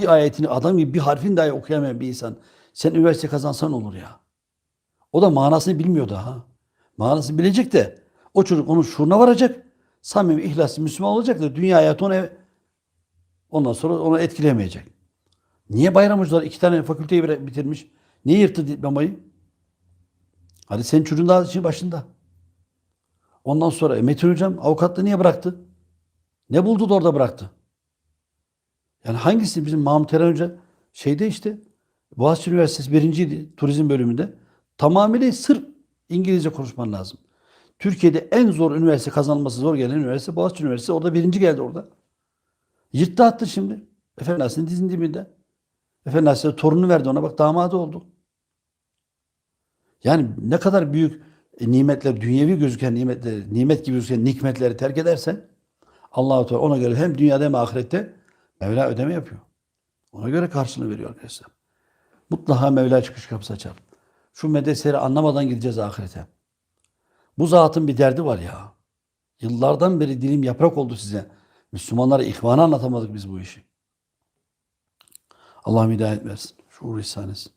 bir ayetini adam gibi bir harfin dahi okuyamayan bir insan sen üniversite kazansan olur ya. O da manasını bilmiyor daha. Manasını bilecek de o çocuk onun şuuruna varacak. Samimi, ihlaslı Müslüman olacak da dünya hayatı ev- ondan sonra onu etkilemeyecek. Niye bayram hocalar iki tane fakülteyi bitirmiş? Niye yırttı diplomayı? Hadi senin çocuğun daha işin başında. Ondan sonra e, Metin hocam avukatlığı niye bıraktı? Ne buldu da orada bıraktı? Yani hangisi bizim Mahmut Eren Hoca şeyde işte Boğaziçi Üniversitesi birinciydi turizm bölümünde. Tamamıyla sırf İngilizce konuşman lazım. Türkiye'de en zor üniversite kazanılması zor gelen üniversite Boğaziçi Üniversitesi. Orada birinci geldi orada. Yırttı attı şimdi. Efendi Hazretleri'nin dizinin dibinde. Efendi Hazretleri torunu verdi ona bak damadı oldu. Yani ne kadar büyük e, nimetler, dünyevi gözüken nimetleri, nimet gibi gözüken nikmetleri terk edersen Allah-u Teala ona göre hem dünyada hem ahirette Mevla ödeme yapıyor. Ona göre karşılığını veriyor arkadaşlar. Mutlaka Mevla çıkış kapısı açar. Şu medreseleri anlamadan gideceğiz ahirete. Bu zatın bir derdi var ya. Yıllardan beri dilim yaprak oldu size. Müslümanlara ihvanı anlatamadık biz bu işi. Allah hidayet versin. Şuur ihsan etsin.